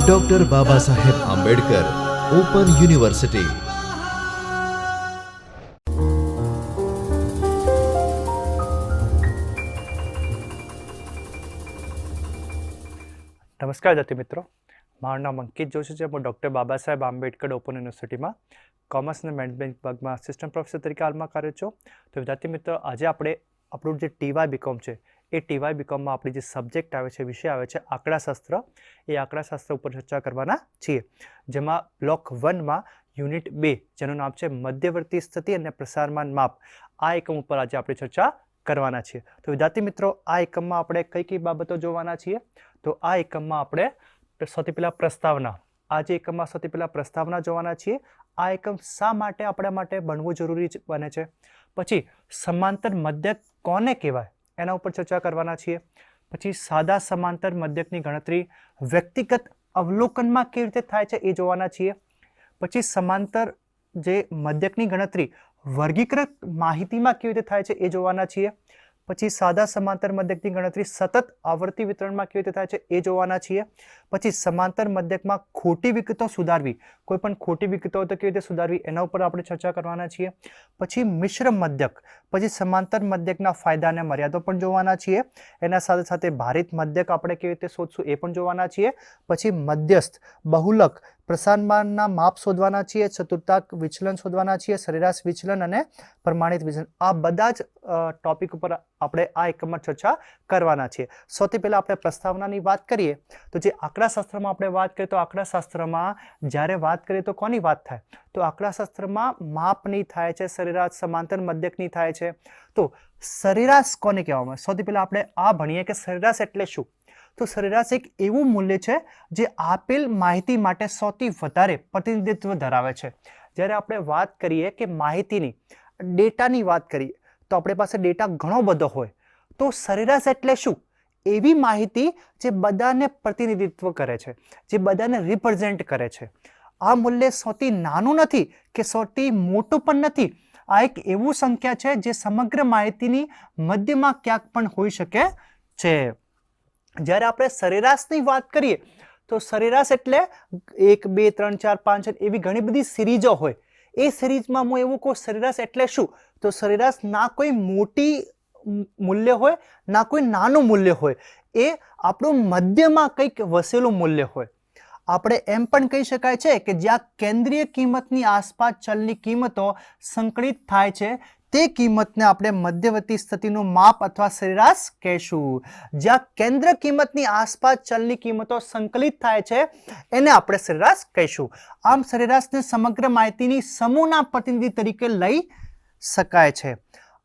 Doctor બાબા Saheb Ambedkar open university નમસ્કાર દત્તી મિત્રો. મારું નામ અંકિત જોશી છે. હું ડૉક્ટર બાબા સાહેબ આંબેડકર ઓપન યુનિવર્સિટીમાં કોમર્સ અને મેનેજમેન્ટ વિભાગમાં સિસ્ટમ પ્રોફેસર તરીકે હાલમાં કાર્ય છું. તો વિદ્યાર્થી મિત્રો, આજે આપણે આપણું જે ટીવાય બીકોમ છે એ ટીવાય બીકોમમાં આપણી જે સબ્જેક્ટ આવે છે, વિષય આવે છે, આંકડાશાસ્ત્ર, એ આંકડાશાસ્ત્ર ઉપર ચર્ચા કરવાના છીએ. જેમાં બ્લોક વનમાં યુનિટ બે, જેનું નામ છે મધ્યવર્તી સ્થિતિ અને પ્રસારમાન માપ, આ એકમ ઉપર આજે આપણે ચર્ચા કરવાના છીએ. તો વિદ્યાર્થી મિત્રો, આ એકમમાં આપણે કઈ કઈ બાબતો જોવાના છીએ? તો આ એકમમાં આપણે સૌથી પહેલાં પ્રસ્તાવના. આજે એકમમાં સૌથી પહેલાં પ્રસ્તાવના જોવાના છીએ, આ એકમ શા માટે આપણા માટે બનવું જરૂરી બને છે? પછી, સમાંતર મધ્યક કોને કહેવાય? એના ઉપર ચર્ચા કરવાના છીએ. પછી સાદા સમાંતર મધ્યકની ગણતરી વ્યક્તિગત અવલોકનમાં કેવી રીતે થાય છે એ જોવાના છીએ. પછી સમાંતર જે મધ્યકની ગણતરી વર્ગીકૃત માહિતીમાં કેવી રીતે થાય છે એ જોવાના છીએ. પછી સાદા સમાંતર મધ્યકની ગણતરી સતત આવર્તી વિતરણમાં કેવી રીતે થાય છે એ જોવાના છીએ. પછી સમાંતર મધ્યકમાં ખોટી વિગતો સુધારવી. કોઈ પણ ખોટી વિગતો તો કેવી રીતે સુધારવી એના ઉપર આપણે ચર્ચા કરવાના છીએ. પછી મિશ્ર મધ્યક. પછી સમાંતર મધ્યકના ફાયદા અને મર્યાદો પણ જોવાના છીએ. એના સાથે સાથે ભારિત મધ્યક આપણે કેવી રીતે શોધશું એ પણ જોવાના છીએ. પછી મધ્યસ્થ, બહુલક પ્રસારમાનના માપ શોધવાના છીએ, ચતુર્થાક વિચલન શોધવાના છીએ, સરેરાશ વિચલન અને પ્રમાણિત વિચલન. આ બધા જ ટોપિક ઉપર આપણે આ એકમમાં ચર્ચા કરવાના છીએ. સૌથી પહેલાં આપણે પ્રસ્તાવનાની વાત કરીએ, તો જે આંકડાશાસ્ત્રમાં આપણે વાત કરીએ, તો આંકડાશાસ્ત્રમાં જ્યારે વાત કરીએ તો કોની વાત થાય? તો આંકડાશાસ્ત્રમાં માપની થાય છે, સરેરાશ સમાંતર મધ્યકની થાય છે. તો સરેરાશ કોને કહેવામાં સૌથી પહેલાં આપણે આ ભણીએ કે સરેરાશ એટલે શું? તો સરેરાશ એક એવું મૂલ્ય છે જે આપેલ માહિતી માટે સૌથી વધારે પ્રતિનિધિત્વ ધરાવે છે. જ્યારે આપણે વાત કરીએ કે માહિતીની, ડેટાની વાત કરીએ, તો આપણી પાસે ડેટા ઘણો બધો હોય. તો સરેરાશ એટલે શું? એવી માહિતી જે બધાને પ્રતિનિધિત્વ કરે છે, જે બધાને રિપ્રેઝેન્ટ કરે છે. આ મૂલ્ય સૌથી નાનું નથી કે સૌથી મોટું પણ નથી. આ એક એવું સંખ્યા છે જે સમગ્ર માહિતીની મધ્યમાં ક્યાંક પણ હોઈ શકે છે. જ્યારે આપણે સરેરાશની વાત કરીએ, તો સરેરાશ એટલે એક, બે, ત્રણ, ચાર, પાંચ એવી ઘણી બધી સિરીઝો હોય. એ સિરીઝમાં હું એવું કહું, સરેરાશ એટલે શું? તો સરેરાશ ના કોઈ મોટી મૂલ્ય હોય, ના કોઈ નાનું મૂલ્ય હોય. એ આપણું મધ્યમાં કંઈક વસેલું મૂલ્ય હોય. આપણે એમ પણ કહી શકાય છે કે જ્યાં કેન્દ્રીય કિંમતની આસપાસ ચલની કિંમતો સંકલિત થાય છે તે કિંમતને આપણે મધ્યવર્તી સ્થિતિનું માપ અથવા સરેરાશ કહેશું. જ્યાં કેન્દ્ર કિંમતની આસપાસ ચલની કિંમતો સંકલિત થાય છે, એને આપણે સરેરાશ કહીશું. આમ સરેરાશને સમગ્ર માહિતીની સમૂહના પ્રતિનિધિ તરીકે લઈ શકાય છે.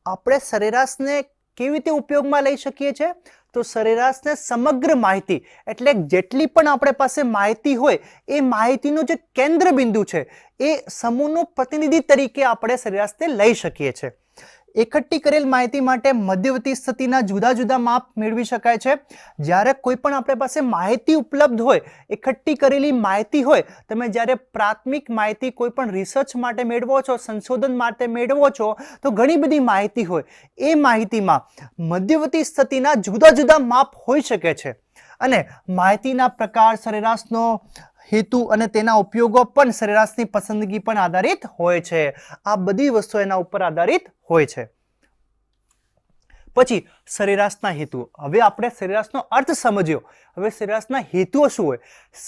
આપણે સરેરાશને કેવી રીતે ઉપયોગમાં લઈ શકીએ છીએ? તો સરેરાશને સમગ્ર માહિતી, એટલે જેટલી પણ આપણે પાસે માહિતી હોય, એ માહિતીનું જે કેન્દ્ર બિંદુ છે, એ સમૂહનું પ્રતિનિધિ તરીકે આપણે સરેરાશને લઈ શકીએ છીએ. એકઠી કરેલ માહિતી માટે મધ્યવર્તી સ્થિતિના જુદા જુદા માપ મેળવી શકાય છે. જ્યારે કોઈ પણ આપણી પાસે માહિતી ઉપલબ્ધ હોય, એકઠી કરેલી માહિતી હોય, તમે જ્યારે પ્રાથમિક માહિતી કોઈ પણ રિસર્ચ માટે મેળવો છો, સંશોધન માટે મેળવો છો, તો ઘણી બધી માહિતી હોય. એ માહિતીમાં મધ્યવર્તી સ્થિતિના જુદા જુદા માપ હોઈ શકે છે. અને માહિતીના પ્રકાર, સરેરાશનો હેતુ અને તેના ઉપયોગો પણ સરેરાશની પસંદગી પણ આધારિત હોય છે. આ બધી વસ્તુઓ એના ઉપર આધારિત હોય છે. પછી સરેરાશના હેતુઓ હવે આપણે સરેરાશનો અર્થ સમજ્યો. હવે સરેરાશના હેતુઓ શું હોય?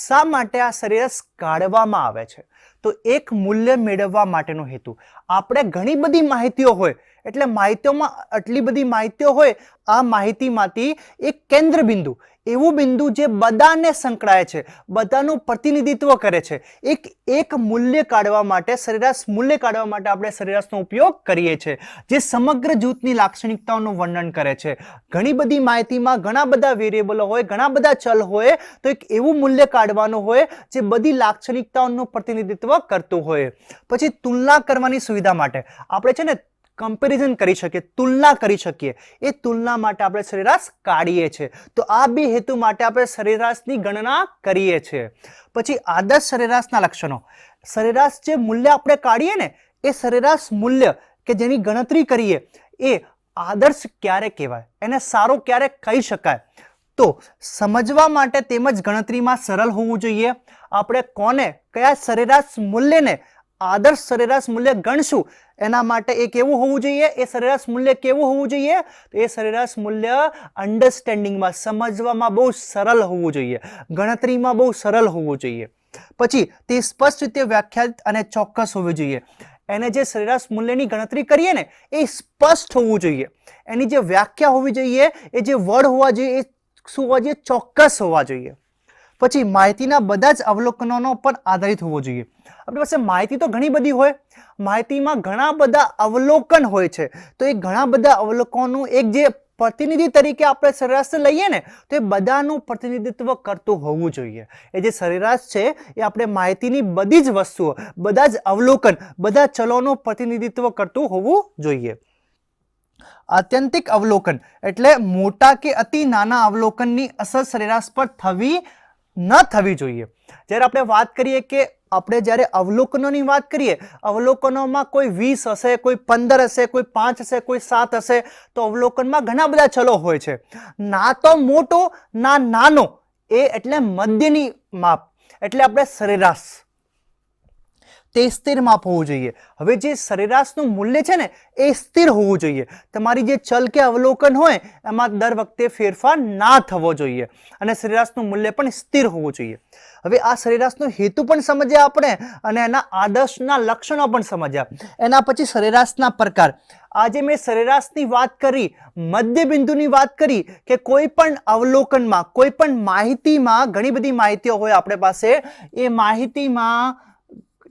શા માટે આ સરેરાશ કાઢવામાં આવે છે? તો એક મૂલ્ય મેળવવા માટેનો હેતુ. આપણે ઘણી બધી માહિતીઓ હોય એટલે માહિતીઓમાં આટલી બધી માહિતીઓ હોય, આ માહિતીમાંથી એક કેન્દ્ર બિંદુ, એવું બિંદુ જે બધાને સંકળાય છે, બધાનું પ્રતિનિધિત્વ કરે છે, એક એક મૂલ્ય કાઢવા માટે, સરેરાશ મૂલ્ય કાઢવા માટે આપણે સરેરાશનો ઉપયોગ કરીએ છીએ જે સમગ્ર જૂથની લાક્ષણિકતાઓનું વર્ણન કરે છે. ઘણી બધી માહિતીમાં ઘણા બધા વેરિયેબલો હોય, ઘણા બધા ચલ હોય, તો એક એવું મૂલ્ય કાઢવાનું હોય, જે બધી લાક્ષણિકતાઓનું પ્રતિનિધિત્વ કરતું હોય. પછી તુલના કરવાની સુવિધા માટે, આપણે છે ને કમ્પેરિઝન કરી શકીએ, તુલના કરી શકીએ. એ તુલના માટે આપણે સરેરાશ કાઢીએ છીએ. તો આ બે હેતુ માટે આપણે સરેરાશની ગણના કરીએ છીએ. પછી આદર્શ સરેરાશના લક્ષણો. સરેરાશ જે મૂલ્ય આપણે કાઢીએ ને, એ સરેરાશ મૂલ્ય કે જેની ગણતરી કરીએ, એ આદર્શ ક્યારે કહેવાય? એને સારો ક્યારે કહી શકાય? તો સમજવા માટે તેમજ ગણતરીમાં સરળ હોવું જોઈએ. આપણે કોને, કયા સરેરાશ મૂલ્યને આદર્શ સરેરાશ મૂલ્ય ગણશું. એના માટે એ કેવું હોવું જોઈએ? એ સરેરાશ મૂલ્ય કેવું હોવું જોઈએ? તો એ સરેરાશ મૂલ્ય અન્ડરસ્ટેન્ડિંગમાં સમજવામાં બહુ સરળ હોવું જોઈએ. ગણતરીમાં બહુ સરળ હોવું જોઈએ. પછી તે સ્પષ્ટ રીતે વ્યાખ્યાયિત અને ચોક્કસ હોવી જોઈએ. એને જે સરેરાશ મૂલ્યની ગણતરી કરીએ ને, એ સ્પષ્ટ હોવું જોઈએ. એની જે વ્યાખ્યા હોવી જોઈએ, એ જે વર્ડ હોવા જોઈએ, એ શું હોવા જોઈએ? ચોક્કસ હોવા જોઈએ. પછી માહિતીના બધા જ અવલોકનોનો પણ આધારિત હોવો જોઈએ. આપણી પાસે માહિતી તો ઘણી બધી હોય, માહિતીમાં ઘણા બધા અવલોકન હોય છે. તો એ ઘણા બધા અવલોકનોનું એક જે પ્રતિનિધિ તરીકે આપણે સરેરાશ લઈએ ને, તો એ બધાનું પ્રતિનિધિત્વ કરતું હોવું જોઈએ. એ જે સરેરાશ છે, એ આપણે માહિતીની બધી જ વસ્તુઓ, બધા જ અવલોકન, બધા ચલોનું પ્રતિનિધિત્વ કરતું હોવું જોઈએ. આત્યંતિક અવલોકન એટલે મોટા કે અતિ નાના અવલોકનની અસર સરેરાશ પર થવી ન થવી જોઈએ. જ્યારે આપણે વાત કરીએ કે આપણે જ્યારે અવલોકનોની વાત કરીએ, અવલોકનોમાં કોઈ વીસ હશે, કોઈ પંદર હશે, કોઈ પાંચ હશે, કોઈ સાત હશે, તો અવલોકનમાં ઘણા બધા ચલો હોય છે. ના તો મોટો, ના નાનો. એ એટલે મધ્યની માપ. એટલે આપણે સરેરાશ. તે સ્થિર માપ હોવું જોઈએ. હવે જે સરેરાશનું મૂલ્ય છે ને, એ સ્થિર હોવું જોઈએ. તમારી જે ચલ કે અવલોકન હોય, એમાં દર વખતે ફેરફાર ના થવો જોઈએ અને સરેરાશનું મૂલ્ય પણ સ્થિર હોવું જોઈએ. હવે આ સરેરાશનો હેતુ પણ સમજ્યા આપણે અને એના આદર્શના લક્ષણો પણ સમજ્યા. એના પછી સરેરાશના પ્રકાર. આજે મેં સરેરાશની વાત કરી મધ્યબિંદુની વાત કરી કે કોઈ પણ અવલોકનમાં, કોઈ પણ માહિતીમાં, ઘણી બધી માહિતીઓ હોય આપણે પાસે, એ માહિતીમાં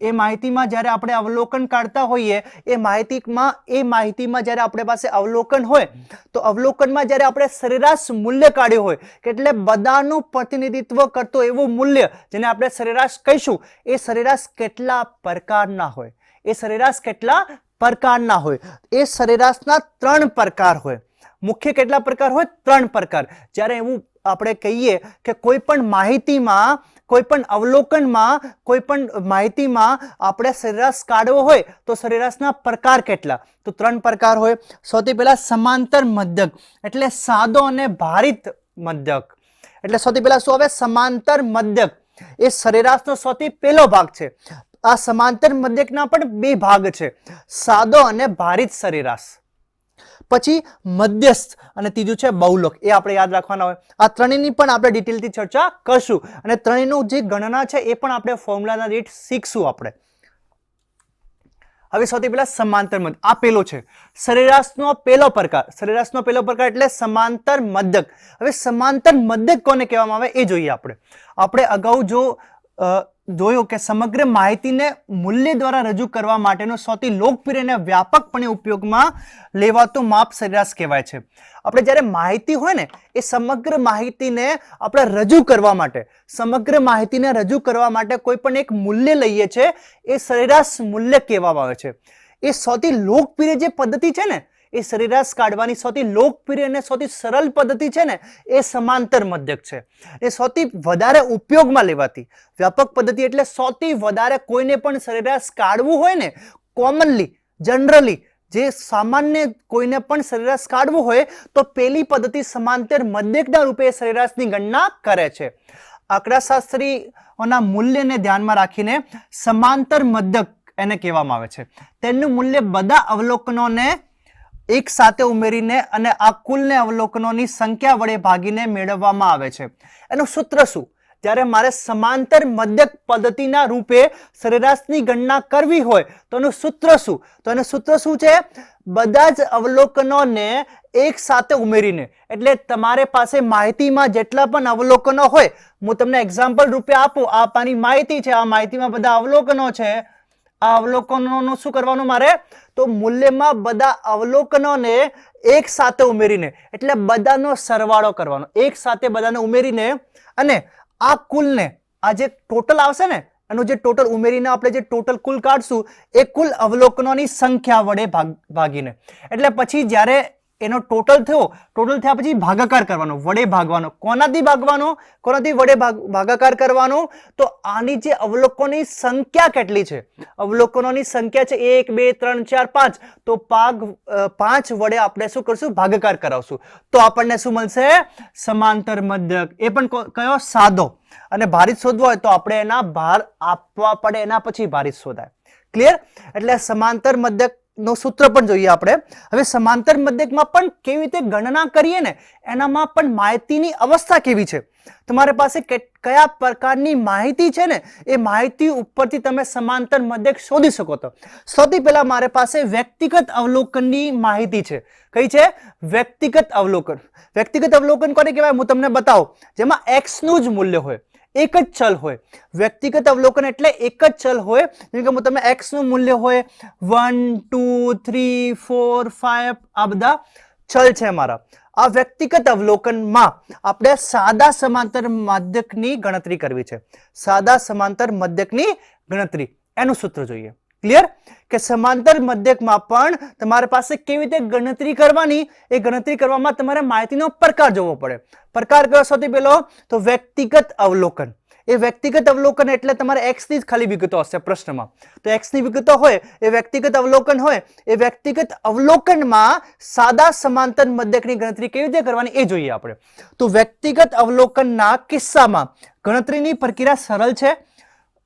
એ માહિતીમાં જ્યારે આપણે અવલોકન કાઢતા હોઈએ, એ માહિતીમાં એ માહિતીમાં જ્યારે આપણે પાસે અવલોકન હોય, તો અવલોકનમાં જ્યારે આપણે સરેરાશ મૂલ્ય કાઢ્યું હોય, એટલે બધાનું પ્રતિનિધિત્વ કરતો એવું મૂલ્ય જેને આપણે સરેરાશ કહીશું, એ સરેરાશ કેટલા પ્રકારના હોય? એ સરેરાશ કેટલા પ્રકારના હોય? એ સરેરાશના ત્રણ પ્રકાર હોય. મુખ્ય કેટલા પ્રકાર હોય? ત્રણ પ્રકાર. જ્યારે એવું આપણે કહીએ કે કોઈ પણ માહિતીમાં, કોઈ પણ અવલોકનમાં, કોઈ પણ માહિતીમાં આપણે સરેરાશ કાઢવો હોય, તો સરેરાશના પ્રકાર કેટલા? તો ત્રણ પ્રકાર હોય. સૌથી પહેલાં સમાંતર મધ્યક એટલે સાદો અને ભારિત મધ્યક એટલે સૌથી પહેલાં શું આવે? સમાંતર મધ્યક એ સરેરાશનો સૌથી પહેલો ભાગ છે. આ સમાંતર મધ્યકના પણ બે ભાગ છે. સાદો અને ભારિત સરેરાશ. પછી મધ્યસ્થ અને ત્રીજું છે બહુલોક. એ આપણે યાદ રાખવાના હોય. આ ત્રણેયની પણ આપણે ડિટેલથી ચર્ચા કરશું. અને ત્રણેયનું જે ગણના છે એ પણ આપણે ફોર્મ્યુલાના રેટ શીખશું આપણે. હવે સૌથી પહેલા સમાંતર મધ આ પેલો છે. સરેરાશનો પેલો પ્રકાર. સરેરાશનો પેલો પ્રકાર એટલે સમાંતર મધ્યક. હવે સમાંતર મધ્યક કોને કહેવામાં આવે એ જોઈએ આપણે. આપણે અગાઉ જો જોયું કે સમગ્ર માહિતીને મૂલ્ય દ્વારા રજૂ કરવા માટેનો સૌથી લોકપ્રિય અને વ્યાપકપણે ઉપયોગમાં લેવાતું માપ સરેરાશ કહેવાય છે. આપણે જ્યારે માહિતી હોય ને, એ સમગ્ર માહિતીને આપણે રજૂ કરવા માટે, સમગ્ર માહિતીને રજૂ કરવા માટે કોઈ પણ એક મૂલ્ય લઈએ છીએ એ સરેરાશ મૂલ્ય કહેવામાં આવે છે. એ સૌથી લોકપ્રિય જે પદ્ધતિ છે ને એ સરેરાશ કાઢવાની સૌથી લોકપ્રિય અને સૌથી સરળ પદ્ધતિ છે ને, એ સમાંતર મધ્યક છે. એ સૌથી વધારે ઉપયોગમાં લેવાતી વ્યાપક પદ્ધતિ એટલે સૌથી વધારે કોઈને પણ સરેરાશ કાઢવું હોય ને કોમનલી જનરલી જે સામાન્ય કોઈને પણ સરેરાશ કાઢવું હોય, તો પેલી પદ્ધતિ સમાંતર મધ્યકના રૂપે સરેરાશની ગણના કરે છે. આંકડાશાસ્ત્રીઓના મૂલ્યને ધ્યાનમાં રાખીને સમાંતર મધ્યક એને કહેવામાં આવે છે. તેનું મૂલ્ય બધા અવલોકનોને એક સાથે ઉમેરીને અને આ કુલને અવલોકનોની સંખ્યા વડે ભાગીને મેળવવામાં આવે છે. એનું સૂત્ર શું? જ્યારે મારે સમાંતર મધ્યક પદ્ધતિના રૂપે સરેરાશની ગણના કરવી હોય, તો એનું સૂત્ર શું? તો એનું સૂત્ર શું છે? બધા જ અવલોકનોને એક સાથે ઉમેરીને. એટલે તમારે પાસે માહિતીમાં જેટલા પણ અવલોકનો હોય, હું તમને એક્ઝામ્પલ રૂપે આપું, આ પાની માહિતી છે, આ માહિતીમાં બધા અવલોકનો છે આ અવલોકનોનું શું કરવાનું મારે? તો મૂલ્યમાં બધા અવલોકનોને એક સાથે ઉમેરીને, એટલે બધાનો સરવાળો કરવાનો. એક સાથે બધાને ઉમેરીને અને આ કુલને, આ જે ટોટલ આવશે ને, એનું જે ટોટલ ઉમેરીને આપણે જે ટોટલ કુલ કાઢશું, એ કુલ અવલોકનોની સંખ્યા વડે ભાગ, ભાગીને. એટલે પછી જ્યારે એનો ટોટલ થયો. ટોટલ થયા પછી ભાગાકાર કરવાનો, વડે ભાગવાનો. કોનાથી ભાગવાનો? કોનાથી વડે ભાગ, ભાગાકાર કરવાનો? તો આની જે અવલોકનોની સંખ્યા કેટલી છે? અવલોકનોની સંખ્યા છે એક, બે, ત્રણ, ચાર, પાંચ. તો પાગ પાંચ વડે આપણે શું કરશું? ભાગાકાર કરાવશું. તો આપણને શું મળશે? સમાંતર મધ્યક એ પણ કયો? સાદો. અને ભારિત શોધવો હોય તો આપણે એના ભાર આપવા પડે, એના પછી ભારિત શોધાય. ક્લિયર એટલે સમાંતર મધ્યક નું સૂત્ર પણ જોઈએ આપણે. હવે સમાંતર મધ્યકમાં પણ કેવી રીતે ગણના કરીએ ને, એનામાં પણ માહિતીની અવસ્થા કેવી છે? તમારી પાસે કયા પ્રકારની માહિતી છે ને, એ માહિતી ઉપરથી તમે સમાંતર મધ્યક શોધી શકો તો. સૌથી પહેલા મારે પાસે વ્યક્તિગત અવલોકનની માહિતી છે. કઈ છે? વ્યક્તિગત અવલોકન. વ્યક્તિગત અવલોકન કોને કહેવાય? હું તમને બતાવું. જેમાં એક્સનું જ મૂલ્ય હોય. એક જ ચલ હોય. વ્યક્તિગત અવલોકન એટલે એક જ ચલ હોય. જેમ કે તમે એક્સનું મૂલ્ય હોય one two three four five આ બધા ચલ છે મારા આ વ્યક્તિગત અવલોકનમાં આપણે સાદા સમાંતર મધ્યકની ગણતરી કરવી છે. સાદા સમાંતર મધ્યકની ગણતરી. એનું સૂત્ર જોઈએ. ક્લિયર કે સમાંતર મધ્યકમાં પણ તમારી પાસે કેવી રીતે ગણતરી કરવાની? એ ગણતરી કરવામાં તમારે માહિતીનો પ્રકાર જોવો પડે. પ્રકાર કયો સૌથી પહેલો? તો વ્યક્તિગત અવલોકન. એ વ્યક્તિગત અવલોકન એટલે તમારે એક્સની જ ખાલી વિગતો હશે પ્રશ્નમાં. તો એક્સની વિગતો હોય, એ વ્યક્તિગત અવલોકન હોય, એ વ્યક્તિગત અવલોકનમાં સાદા સમાંતર મધ્યકની ગણતરી કેવી રીતે કરવાની એ જોઈએ આપણે. તો વ્યક્તિગત અવલોકનના કિસ્સામાં ગણતરીની પ્રક્રિયા સરળ છે.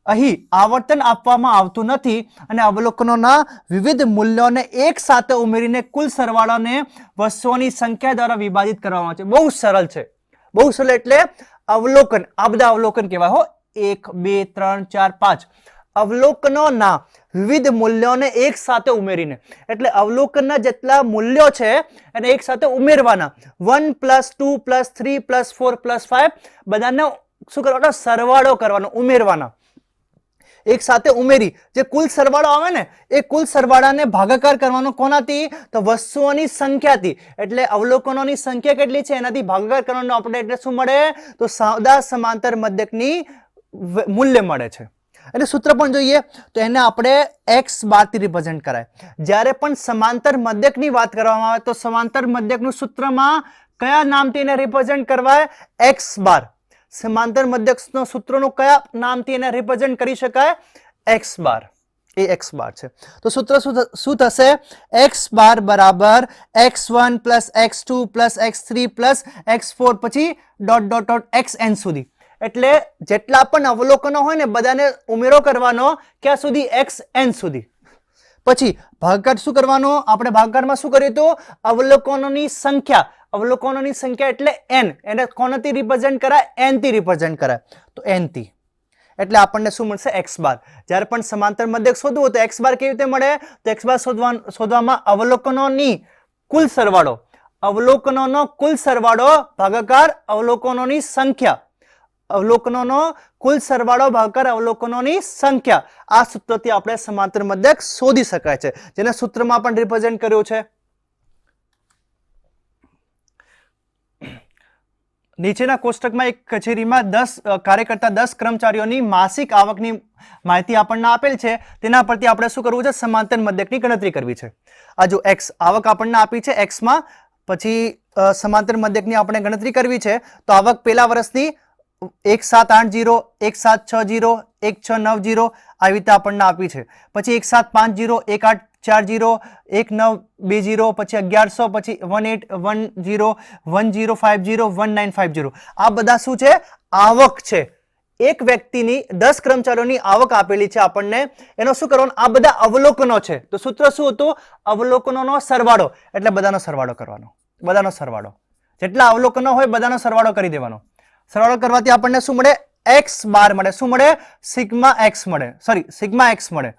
અહીં આવર્તન આપવામાં આવતું નથી અને અવલોકનોના વિવિધ મૂલ્યોને એક સાથે ઉમેરીને કુલ સરવાળાને વસ્તુઓની સંખ્યા દ્વારા વિભાજિત કરવામાં આવે છે. બહુ સરળ છે. બહુ સરળ એટલે અવલોકન. આ બધા અવલોકન કહેવાય હો? એક, બે, ત્રણ, ચાર, પાંચ. અવલોકનોના વિવિધ મૂલ્યોને એક સાથે ઉમેરીને. એટલે અવલોકનના જેટલા મૂલ્યો છે એને એક સાથે ઉમેરવાના. One plus two plus three plus four plus five. બધાને શું કરવાનો? સરવાળો કરવાનો, ઉમેરવાના. એક સાથે ઉમેરી. જે કુલ સરવાળો આવે ને, એ કુલ સરવાળાને ભાગાકાર કરવાનો કોનાથી? તો વસ્તુઓની સંખ્યાથી એટલે અવલોકનોની સંખ્યા કેટલી છે? એનાથી ભાગાકાર કરવાનો આપણે એટલે શું મળે? તો સાદા સમાંતર મધ્યકની મૂલ્ય મળે છે. એટલે સૂત્ર પણ જોઈએ, તો એને આપણે એક્સ બારથી રિપ્રેઝેન્ટ કરાય. જ્યારે પણ સમાંતર મધ્યકની વાત કરવામાં આવે, તો સમાંતર મધ્યકનું સૂત્રમાં કયા નામથી એને રિપ્રેઝેન્ટ કરવાય? એક્સ બાર સમાંતર મધ્યક્ષનો સૂત્રનો કયા નામથી એને રિપ્રેઝન્ટ કરી શકાય? એક્સ બાર એ એક્સ બાર છે. તો સૂત્ર શું થશે? એક્સ બાર બરાબર x one plus x two plus x three plus x four પછી dot dot dot x n સુધી. એટલે જેટલા પણ અવલોકનો હોય ને બધાને ઉમેરો કરવાનો ક્યાં સુધી? એક્સ એન સુધી. પછી ભાગકાર શું કરવાનો? આપણે ભાગકારમાં શું કર્યું હતું? અવલોકનોની સંખ્યા અવલોકનોની સંખ્યા એટલે એન એને કોનાથી રિપ્રેઝેન્ટ કરાય? એનથી રિપ્રેઝેન્ટ કરાય. તો એનથી. એટલે આપણને શું મળશે? એક્સ બાર જ્યારે પણ સમાંતર મધ્યક શોધવું તો એક્સ બાર કેવી રીતે મળે? તો એક્સ બાર શોધવા શોધવામાં અવલોકનોની કુલ સરવાળો. અવલોકનોનો કુલ સરવાળો ભાગાકાર અવલોકનોની સંખ્યા. અવલોકનોનો કુલ સરવાળો ભાગકાર અવલોકનોની સંખ્યા. આ સૂત્રથી આપણે સમાંતર મધ્યક શોધી શકાય છે. જેને સૂત્રમાં પણ રિપ્રેઝેન્ટ કર્યું છે. નીચેના કોષ્ટકમાં એક કચેરીમાં દસ કાર્યકર્તા દસ કર્મચારીઓની માસિક આવકની માહિતી આપણને આપેલ છે. તેના પરથી આપણે શું કરવું છે? સમાંતર મધ્યકની ગણતરી કરવી છે. આ જો એક્સ આવક આપણને આપી છે એક્સમાં પછી સમાંતર મધ્યકની આપણે ગણતરી કરવી છે, તો આવક પહેલા વર્ષની એક સાત આઠ જીરો, એક સાત છ જીરો, એક છ નવ જીરો, આવી રીતે આપણને આપી છે. પછી એક સાત પાંચ જીરો, એક આઠ ચાર જીરો, એક નવ, બે જીરો, પછી અગિયારસો, પછી one eight, one zero one zero, five zero, one nine five zero. આ બધા શું છે? આવક છે. એક વ્યક્તિની દસ કર્મચારીઓની આવક આપેલી છે આપણને. એનો શું કરવાનું? આ બધા અવલોકનો છે. તો સૂત્ર શું હતું? અવલોકનોનો સરવાળો. એટલે બધાનો સરવાળો કરવાનો. બધાનો સરવાળો. જેટલા અવલોકનો હોય બધાનો સરવાળો કરી દેવાનો. સરવાળો કરવાથી આપણને શું મળે? એક્સ બાર મળે. શું મળે? સિગ્મા એક્સ મળે. સોરી, સિગ્મા એક્સ મળે.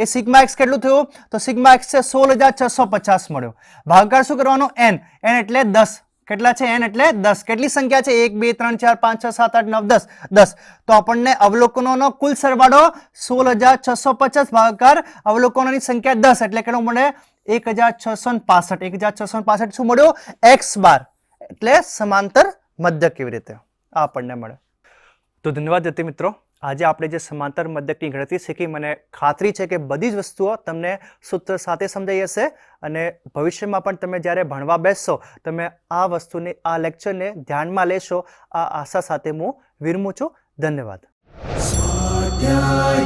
એ સિગ્મા એક્સ કેટલું થયું? તો સિગ્મા એક્સ છે સોળ હજાર છસો પચાસ મળ્યો. ભાગાકાર શું કરવાનો? એન. એન એટલે દસ. કેટલા છે? એન એટલે દસ. કેટલી સંખ્યા છે? એક, બે, ત્રણ, ચાર, પાંચ, છ, સાત, આઠ, નવ, દસ. દસ. તો આપણને અવલોકનોનો કુલ સરવાળો સોળ હજાર છસો પચાસ ભાગાકાર અવલોકનોની સંખ્યા દસ. એટલે કેટલું મળે? એક હજાર છસો પાસઠ. એક હજાર છસો પાસઠ શું મળ્યું? X bar. એટલે સમાંતર મધ્ય કેવી રીતે? આપણને મળે. તો ધન્યવાદ, જતી મિત્રો. આજે આપણે જે સમાંતર મધ્યકની ગણતરી શીખી મને ખાતરી છે કે બધી જ વસ્તુઓ તમને સૂત્ર સાથે સમજાઈ હશે અને ભવિષ્યમાં પણ તમે જ્યારે ભણવા બેસશો, તમે આ વસ્તુને, આ લેક્ચરને ધ્યાનમાં લેશો, આ આશા સાથે હું વિરમું છું. ધન્યવાદ. સ્વાધ્યાય